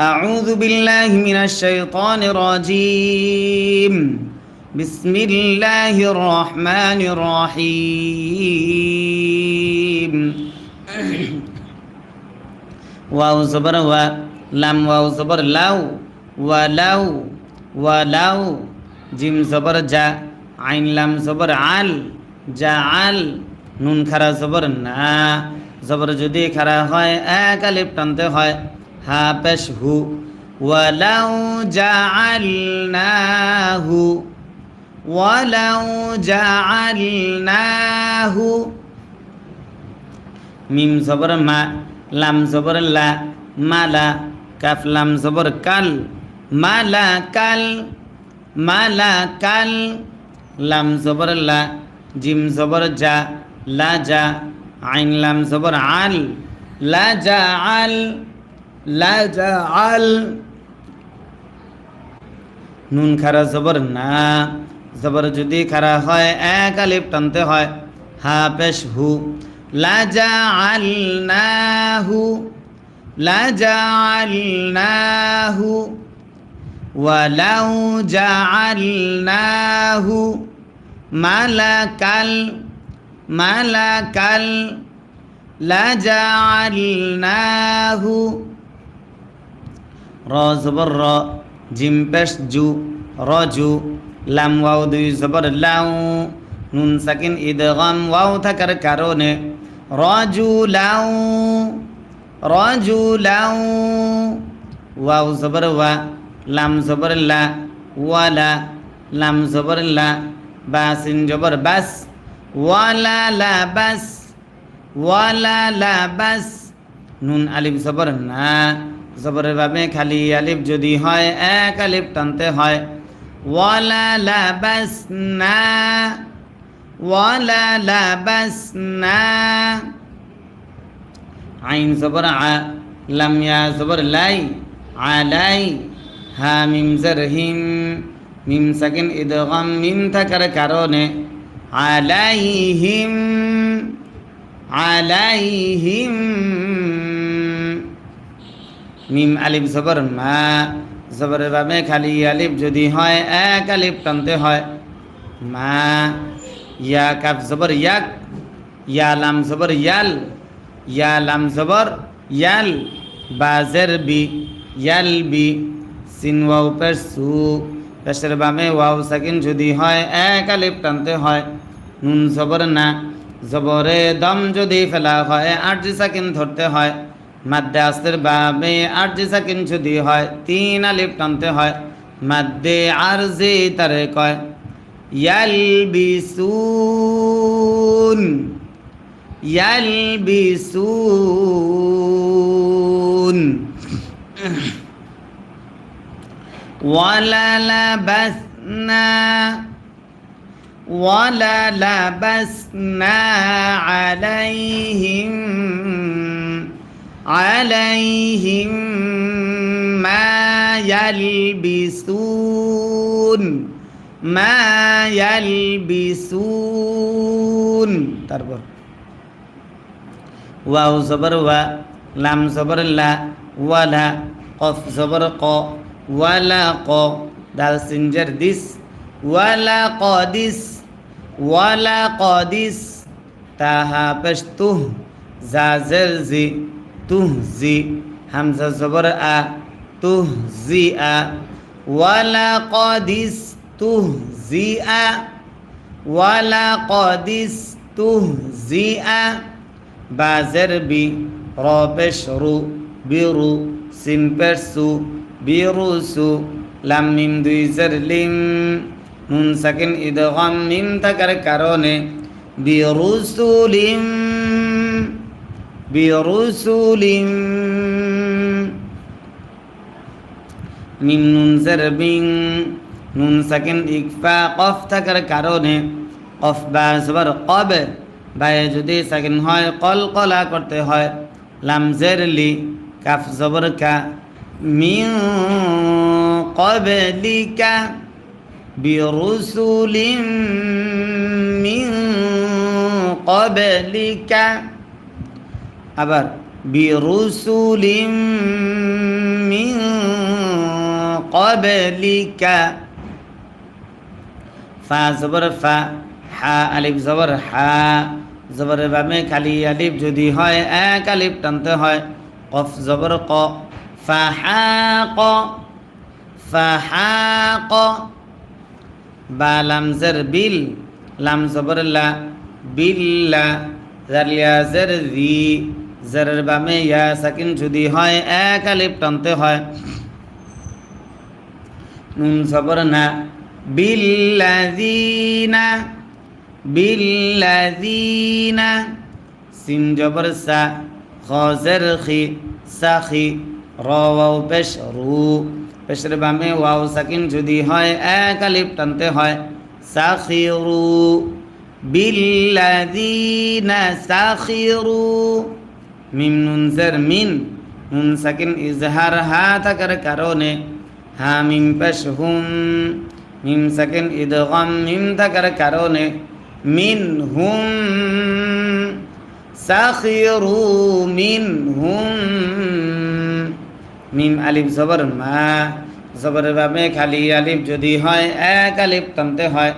أعوذ بالله من الشيطان الرجيم بسم الله الرحمن الرحيم واو زبر و لام واو زبر লাউ ওয়ালাউ ওয়ালাউ জিম জবর জা আইন লাম জবর আল জা আল নুন খারা জবর না জবর যদি খারা হয় এক আলিফ টানতে হয় হা পেশ হু ওয়ালাউ জাআলনাহু ওয়ালাউ জাআলনাহু, মিম জবর মা, লাম জবর লা, মালা, কাফ, লাম জবর কাল, মালা কাল মালা কাল, লাম জবর লা, জিম জবর জা, লা জা, আইন লাম জবর আল, লা জা আল লাজাল নুন খারা জবর না। জবর যদি খারা হয়, এক আলিফ টানতে হয়। হা পেশ হু। লাজা আল না হু। লাজা আল না হু। ওয়ালাউ জা আল না হু। মালাকাল মালাকাল। লাজা আল না হু। র জবর র জিম পেশ জু রজু লাম ওয়াও দুই জবর লাউ নুন সাকিন ইদগাম ওয়াও থাকার কারণে রজু লাউ রজু লাউ ওয়াও জবর ওয়া লাম জবর লা ওয়ালা লাম জবর লা বাসিন জবর বাস ওয়ালা লা বাস ওয়ালা লা বাস নুন আলিফ জবর না জবরের ভাবে খালি আলিফ যদি হয়, এক আলিফ টানতে হয়। ওয়ালা লাবাস না ওয়ালা লাবাস না আইন জবর আ, লাম ইয়া জবর লাই, আলাই, হা মিম জের হিম মিম সাকিন ইদগাম, মিম থাকার কারণে আলাইহিম আলাইহিম। মিম আলিফ জবর, মা জবরের বাবে খালি আলিফ যদি হয়, এক আলিফ টানতে হয়। মা, ইয়া কাফ জবর, ইয়াক, ইয়া লাম জবর, ইয়াল, ইয়া লাম জবর, ইয়াল, বাজের বি, ইয়াল বি, সিন ওয়াও পেশ সু, পেশের বামে ওয়াও সাকিন যদি হয়, এক আলিফ টানতে হয়। নুন জবর না, জবরে দম যদি ফেলা হয়, আট সাকিন ধরতে হয়। মাদ্রাসের বাবে আরজি সাকিন যদি হয় তিন আলিফ টানতে হয় মাদ্দে আরজি তারে কয় ইয়ালবিসুন ইয়ালবিসুন ওয়ালালাবাসনা ওয়ালালাবাসনা আলাইহিম عليهم ما يلبسون ما يلبسون তারপর ওয়াও জবর ওয়া লাম জবর লা ওয়ালা কফ জবর ক ওয়ালা ক দাল সিনজার দিস ওয়ালা কদিস ওয়ালা কদিস তাহা পেশ তুহ জাজের জি তুহ জি হামজা জবর আ তুহ জি আ। ওয়ালা কদিস তুহ জি কদিস তুহ জি বি রবেশ রু বিরু সিম্পের সু বিরুসু, লাম, মিম, দুই, জের, লিম। নুন, সাকিন ইদগাম মিম থাকার কারণে বিরুসুলিম মিম নুন জের বিং নুন সাকিন ইকফা কফ থাকার কারণে কফ বা জবর কবে বায়ে যদি সাকিন হয় কল কলা করতে হয় লামজের কাফ জবর কা মিন কবলিকা বিরুসুলিম মিন কবলিকা আবার বিরুসুলিম মিন ফা জবর ফা, হা আলিফ জবর হা জবরের বামে খালি আলিফ যদি হয়, এক আলিফ টানতে হয়, কফ জবর ক, ফা হা ক, ফা হা ক, বা লামজের বিল, লাম জবর লা বিল্লা জালিয়াজের রি জেরের বামে ইয়া সাকিন যদি হয়, এক আলিফ টানতে হয়। নুন জবর না। বিল্লাযীনা বিল্লাযীনা। সিন জবর সা, খজের খি, সাখি র ওয়াও পেশ রু। পেশের বামে ওয়াও সাকিন যদি হয়, এক আলিফ টানতে হয়। সাখিরু বিল্লাযীনা সাখিরু মিম নুন মিন, নুন সাকিন ইজহার হা থাকার কারণে, হা মিম পেশ হুম মিম সাকিন ইদগাম মিম থাকার কারণে, মিন হুম সাখিরু মিন হুম মিম আলিফ জবর মা জবর বাবে খালি আলিফ যদি হয়, এক আলিফ টানতে হয়,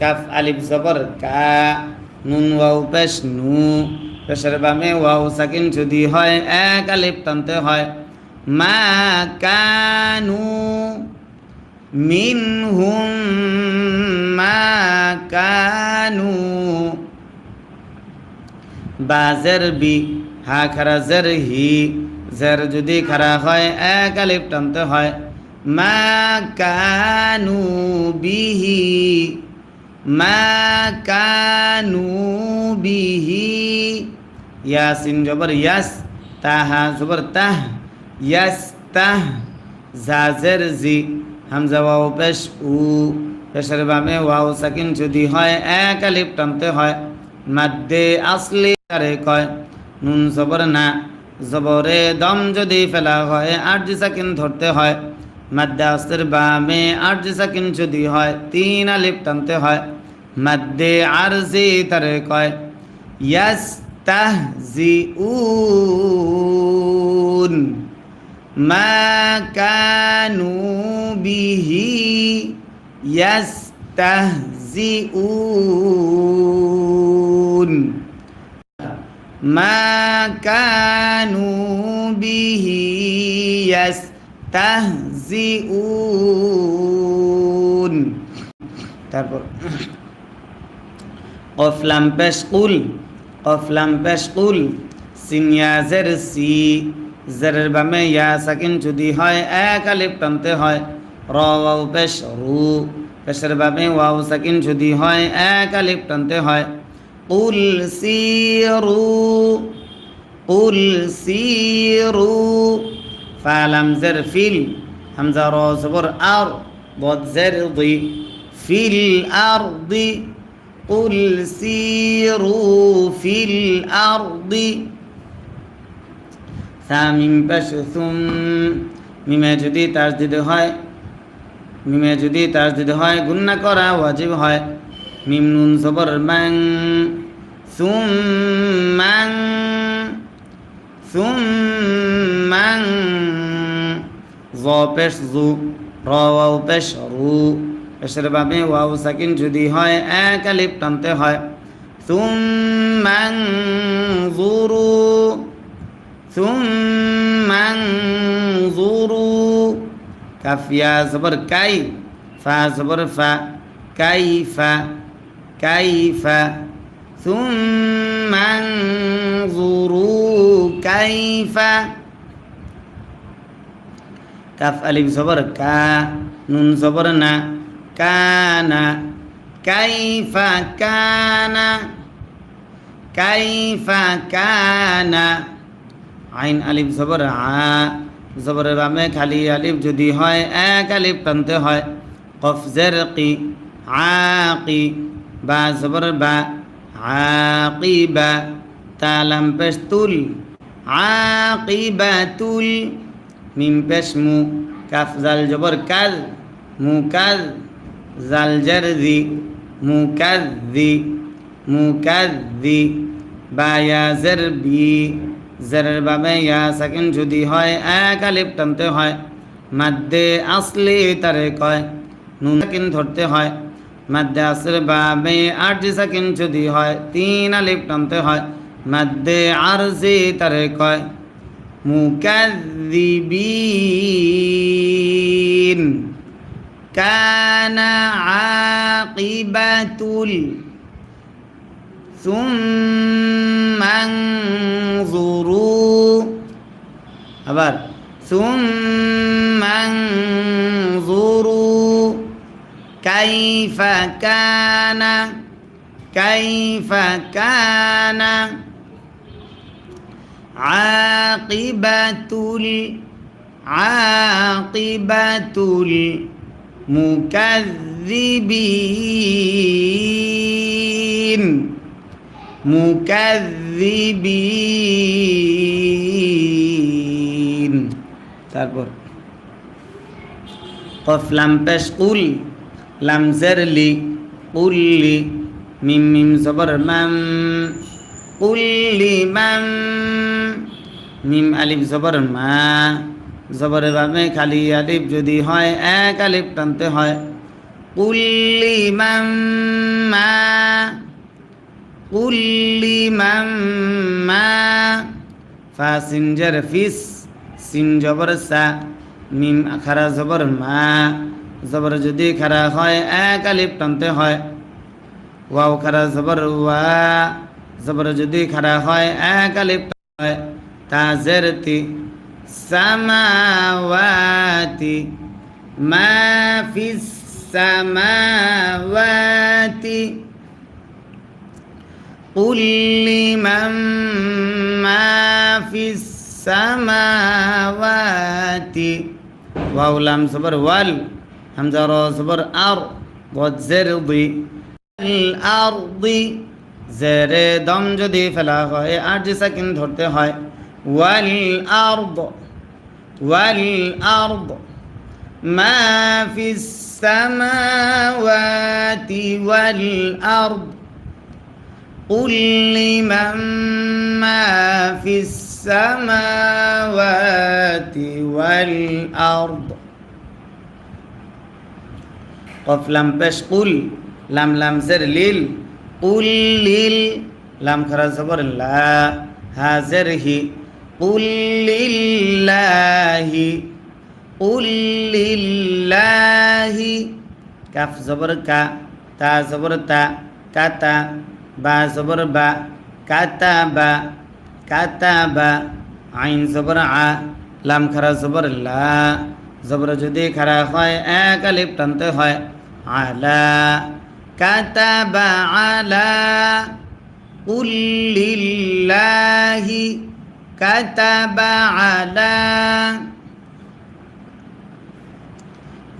কাফ আলিফ জবর কা, নুন ওয়াও পেশ নু পেশের বামে ওয়াও সাকিন যদি হয়, এক আলিফ হয়। মা কানু মিনহুম, মা কানু বাজের বি, হা খারা জের হি, জের যদি খারা হয়, এক আলিফ হয়। মা কানু বিহি, মা কানু বিহি। ইয়াসিন জবর ইয়াস, তাহা জবর তাহ, ইয়াস তাহ, জাজের জি, হামজা ওয়াও পেশ উ, পেশের বামে ওয়াও সাকিন যদি হয়, এক আলিফ টানতে হয়। মাদ্দে আসলি আরে কয়, নুন জবর না, জবরে দম যদি ফেলা হয়, আট সাকিন ধরতে হয়। মাদ্দে আসলের বামে আট সাকিন যদি হয়, তিন আলিফ টানতে হয়। মাদ্দে আরজি তারে কয়, ইয়াস তাহজিউন মা কানু বিহি ইয়াস্তাহজিউন মা কানু বিহি ইয়াস্তাহজিউন তারপর কফলাম পেশ কুল কফলাম পেশকুল সিনিয়াজের সি, জেরের বামে ইয়া সাকিন যদি হয়, এক আলিফ টানতে হয়। র ওয়াও পেশ রু পেশের বামে ওয়াও সাকিন যদি হয়, এক আলিফ টানতে হয়। কুল সিরু কুল সিরু, ফালাম জের ফিল, হামজা র জবর আর, বদ জের ফিল আরদি قل سيروا في الأرض সামিম পেশ সুম মিমে যদি তাজদিদ হয় মিমে যদি তাজদিদ হয় গুন্না করা ওয়াজিব হয় মিম নুন সবর ম্যাং সুম ম্যাং সুম ম্যাং জ পেশ জু র ওয়াও পেশ রু পেশের বাবে ওয়াও সাকিন যদি হয় এক আলিফ টানতে হয় সুম ম্যাং জুরু ثم انظروا كف يا زبر كاي فا زبر فا كيف كيف ثم انظروا كيف كف ألف زبر كا نون زبرنا কানা, কাইফা কানা কাইফা কানা। আইন আলিফ জবর আ, জবরের বামে খালি আলিফ যদি হয়, এক আলিপ টানতে হয়। কফ জের কি আকি বা জবর বা আকি বা তালাম পেশ তুল আকি বা তুল। মিম পেশ মু, কাফজাল জবর কাজ মু কাজ জাল জের দি মু কাল দি মু কাল দি বা ইয়া জের বি জেরের বাবে ইয়া সাকিন যদি হয়, এক আলিফ টানতে হয়। মাদ্দে আসলি তারে কয়, নুন সাকিন ধরতে হয়। মাদ্দে আসলে বাবে আরজি সাকিন যদি হয়, তিন আলিফ টানতে হয়। মাদ্দে আরজি তারে কয় মুকাদ্দিবিন কানা আকিবাতুল ثم انظروا আবার ثم انظروا كيف كان كيف كان عاقبة عاقبة মুকাজিবিন মুকাজিবিন তারপর, কফ লাম পেশ উল লাম জেরলি উল্লি মিম মিম জবর মাম উল্লি মাম, মিম আলিফ জবর মা। জবরের ভাবে খালি আলিফ যদি হয়, এক আলিফ টানতে হয়। কুল্লি মাম মা কুল্লি মাম মা ফা সিনজার ফিস, সিন জবর সা, মিম খারা জবর মা। জবর যদি খারা হয়, এক আলিফ টানতে হয়। ওয়াও খারা জবর ওয়া, জবর যদি খারা হয়, এক আলিফ হয়। তা জেরতি সামাওয়াতি মা ফিস সামাওয়াতি قل لمن ما في السماوات واو لام صبر وال همزة را صبر أر والزرض الأرض জেরে দম যদি ফেলা হয় আর যে সেকেন্ড ধরতে হয় والأرض والأرض ما في السماوات والأرض. قل لمن ما في السماوات والأرض. قف لم بش قل. لم لم زر ليل. قل ليل. لم خرج زبر لا. هازره উল্লিল্লাহি উল্লিল্লাহি, কাফ জবর কা, তা জবর তা, কাতা, বা জবর বা, কাতা বা কাতা বা, আইন জবর আ, লাম খারা জবর লা, জবর যদি খারা হয়, এক আলিফ হয়, আলা কাতাবা আলা, উল্লিল্লাহি কাতাবা আলা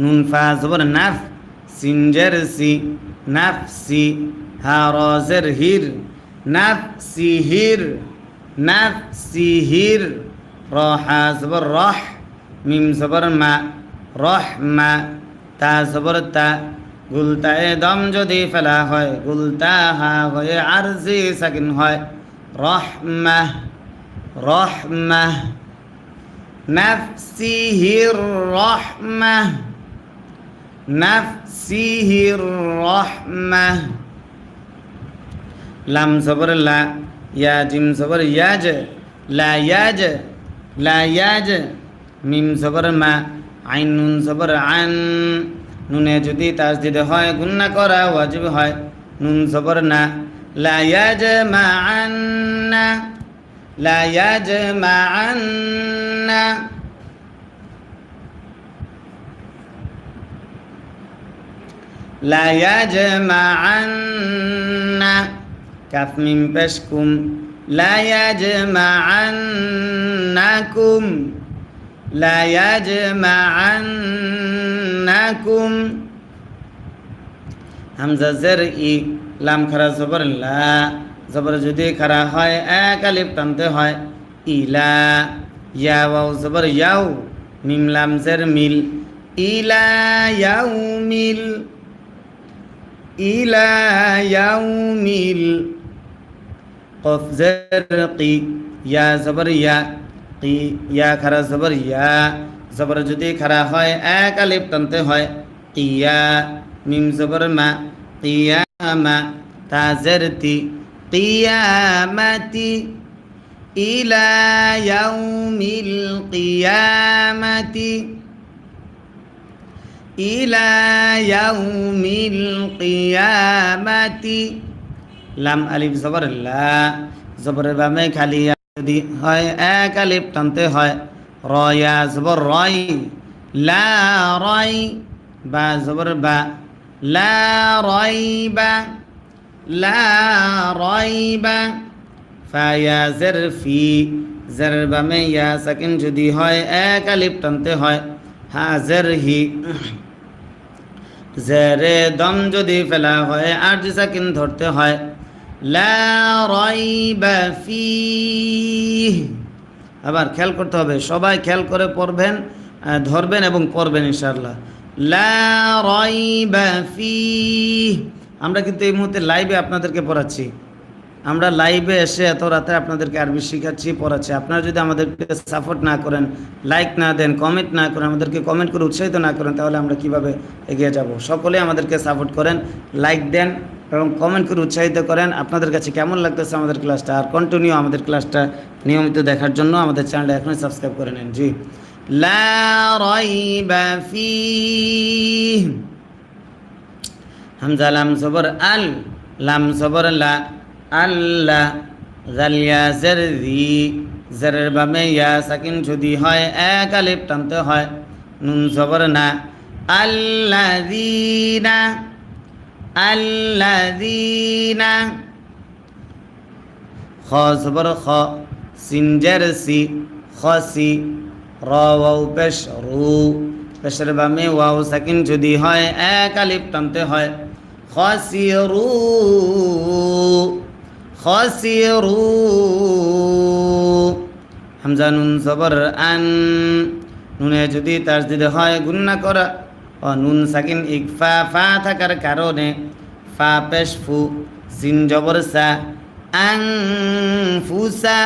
নুন ফা জবর নাফ সিনজার সি নাফসি হারজের হির নাফসিহির নাফসিহির রহা জবর রহ মিম জবর মা রহ মা তা তা গুলতায় দম যদি ফেলা হয় গুলতা হা হয়ে আরজি সাকিন হয় রহমা রহমা নাফসিহির রহমা নাফসিহির রহমা লাম সবর লা ইয়া জিম সবর ইয়াজ লা ইয়াজ লা ইয়াজ মিম সবর মা আইন নুন সবর আন নুনে যদি তাসদিদ হয় গুন্না করা ওয়াজিব হয়। নুন সবর না লা ইয়াজ মা আন্না ليجمعن ليجمعن كف من بشكم ليجمعنكم ليجمعنكم همزة زرئي لام خرا صبر لا জবর যদি খারা হয়, এক আলিফ টানতে হয়। ইলা ইয়া ওয়াও জবর ইয়াও, মিম লাম জের মিল। ইলা ইয়াউমিল ইলা ইয়াউমিল কফ জের কি, ইয়া জবর ইয়া, কি, ইয়া খারা জবর ইয়া। জবর যদি খারা হয়, এক আলিফ টানতে হয়। কিয়া, মিম জবর মা কিয়ামা তাজরতি কিয়ামাতি ইলা ইয়াউমিল কিয়ামাতি ইলা ইয়াউমিল কিয়ামাতি লাম আলিফ জবর, লা জবরের বামে খালি ইয়া যদি হয়, এক আলিফ টানতে হয়। রয়া জবর, রয়, লা, রয়, বা জবর, বা, লা, রয়, বা লা রয় বা ফায়া জের ফি জের বামে ইয়া সাকিন যদি হয় এক আলিফ টানতে হয়। হাজের হি। জেরে দম যদি ফেলা হয় আর যে সাকিন ধরতে হয়। লা রাইবা ফিহ। আবার খেয়াল করতে হবে, সবাই খেয়াল করে পড়বেন ধরবেন এবং পড়বেন ইনশাআল্লাহ। লা রাইবা ফিহ। আমরা কিন্তু এই মুহূর্তে লাইভে আপনাদেরকে পড়াচ্ছি। আমরা লাইভে এসে এত রাতে আপনাদেরকে আরবি শেখাচ্ছি, পড়াচ্ছি। আপনারা যদি আমাদেরকে সাপোর্ট না করেন লাইক না দেন কমেন্ট না করেন, আমাদেরকে কমেন্ট করে উৎসাহিত না করেন, তাহলে আমরা কীভাবে এগিয়ে যাব? সকলে আমাদেরকে সাপোর্ট করেন লাইক দেন এবং কমেন্ট করে উৎসাহিত করেন। আপনাদের কাছে কেমন লাগতেছে আমাদের ক্লাসটা আর কন্টিনিউ আমাদের ক্লাসটা নিয়মিত দেখার জন্য আমাদের চ্যানেলটা এখনই সাবস্ক্রাইব করে নেন। জি। লা রাইবা ফিহ। হামজা লাম সবর আল, লাম সবর লা আল্লাহ জালিয়া জের দি, জেরের বামে ইয়া সাকিন যদি হয়, এক আলিফ টানতে হয়, নুন সবর না, আল্লাযীনা আল্লাযীনা, খ সবর খ সিনজের সি খসি র ওয়াও পেশ রু, পেশের বামে ওয়াও সাকিন যদি হয়, এক আলিফ টানতে হয়। খসিরু খসিরু হামজা নুন সবর আন নুনে যদি তার যদি হয় গুন্না করা ও নুন সাকিন ইকফা ফা থাকার কারণে ফা পেশ ফু সিন জবর সা আং ফুসা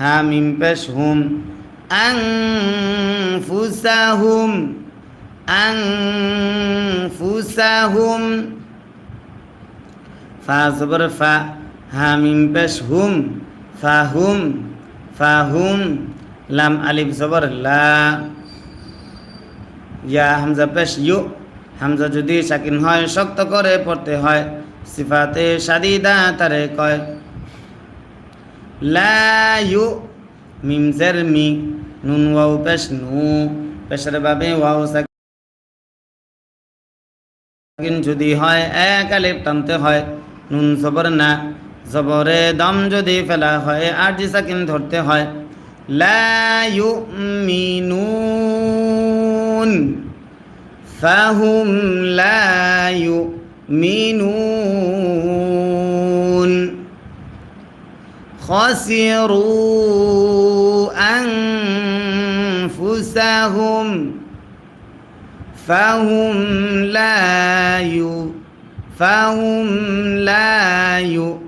হা মিম পেশ হুম আং ফুসা হুম আং ফুসা হুম ফা জবর ফা, হা মিম পেশ হুম, ফা হুম ফা হুম, লাম আলিফ জবর লা। ইয়া হামজা পেশ ইউ, হামজা যদি সাকিন হয়, শক্ত করে পড়তে হয়, সিফাতে সাদিদা তারে কয়। লা ইউ, মিম জের মি, নুন ওয়াও পেশ নু, পেশের বাবে ওয়াও সাকিন যদি হয়, এক আলিফ টানতে হয় নুন জবর না জবরে দম যদি ফেলা হয় আর জি সাকিন ধরতে হয় লা ইউমিনুন ফাহুম লা ইউমিনুন خسروا أنفسهم فهم لا يؤمنون فهم لا يؤمنون